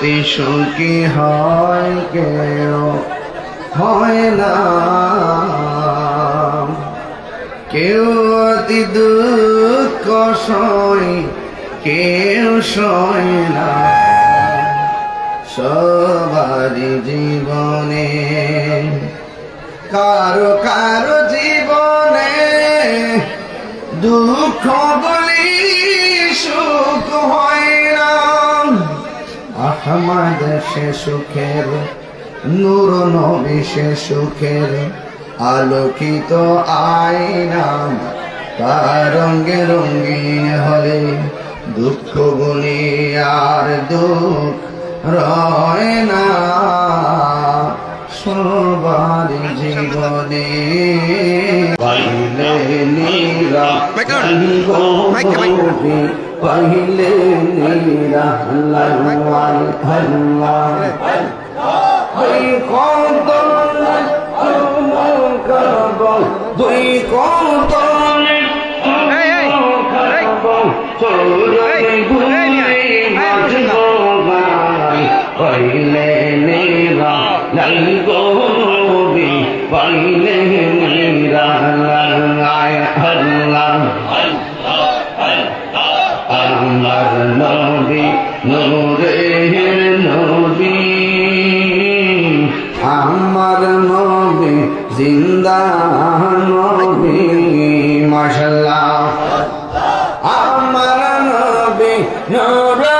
অতি সুখী হয় কেউ, হয় না। কেউ অতি দুঃখ সয়, কেউ সয় না। সবারই জীবনে, কারও কারও জীবনে দুঃখ আহমদ সে সুখের নূর নবী সে সুখের আলোকিত আয়না তার রঙ্গে রঙ্গিন হলে দুঃখ বলি আর দুঃখ রয় না সবার জীবনে পাইলে নীরা আল্লাহ দুই কদল করব দুই কদল পাইলে আমার নবী জিন্দা নবী মাশাল্লাহ আমার নবী নূরের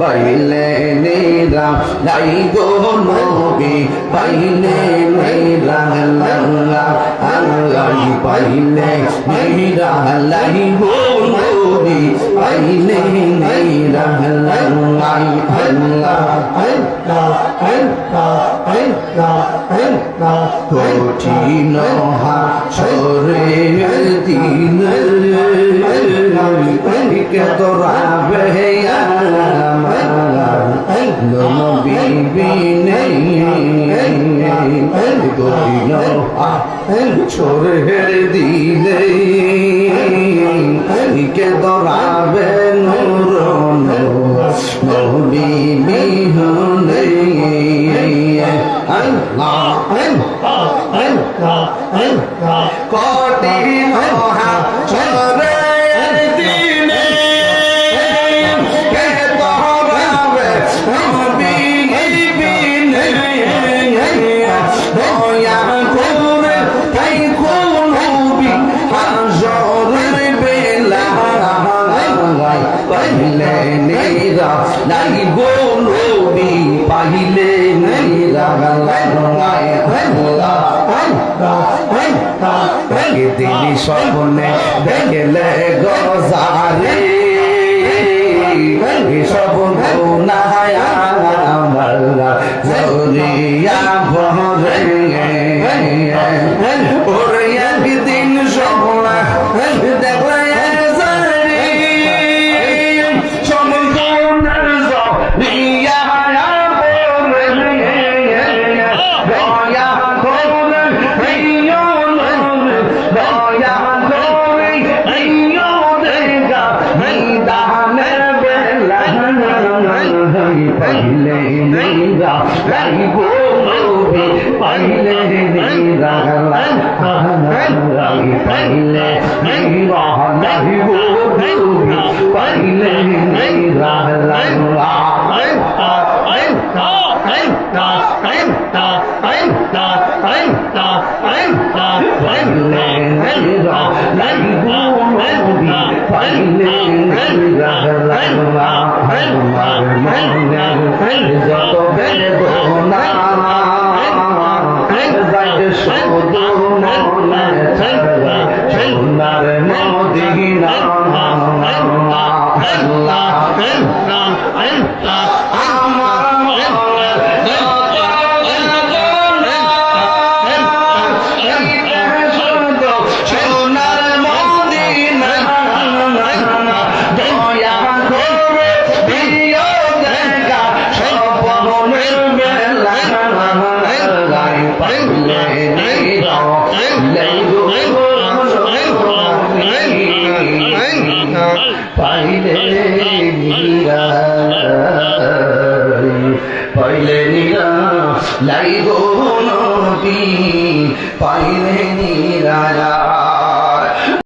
পাইলে নীরা লাই গো নবী পাইলে নীরা লাল্লা আল্লাহ পাইলে নীরা লাই গো নবী পাইলে নীরা লাল্লা আল্লাহ কঠিন হাসরে দিন কে তোরা বেয়া ছোড়ের দিলে কে দরাবে নূর নবী বিহনে কঠিন হাসরের পাইলে নেরা, নাই গোলবি পাইলে নেরা দিলি স্বপ্নে দেখলে গজারে সব গুনায় আমার। জরিয়া ভরে লাইব নবী পাইলে নীরা পাইলে নীরা লাইব নবী পাইলে নীরা পাইলে নীরা লাইব নবী পাইলে আমার মনের যত বেদনা যাইতে শুধু মনে থাকবে সোনার মদিনা আল্লাহ আমার পাইলে নীরা পাইলে নীরা লাইগো নবী পাইলে নীরা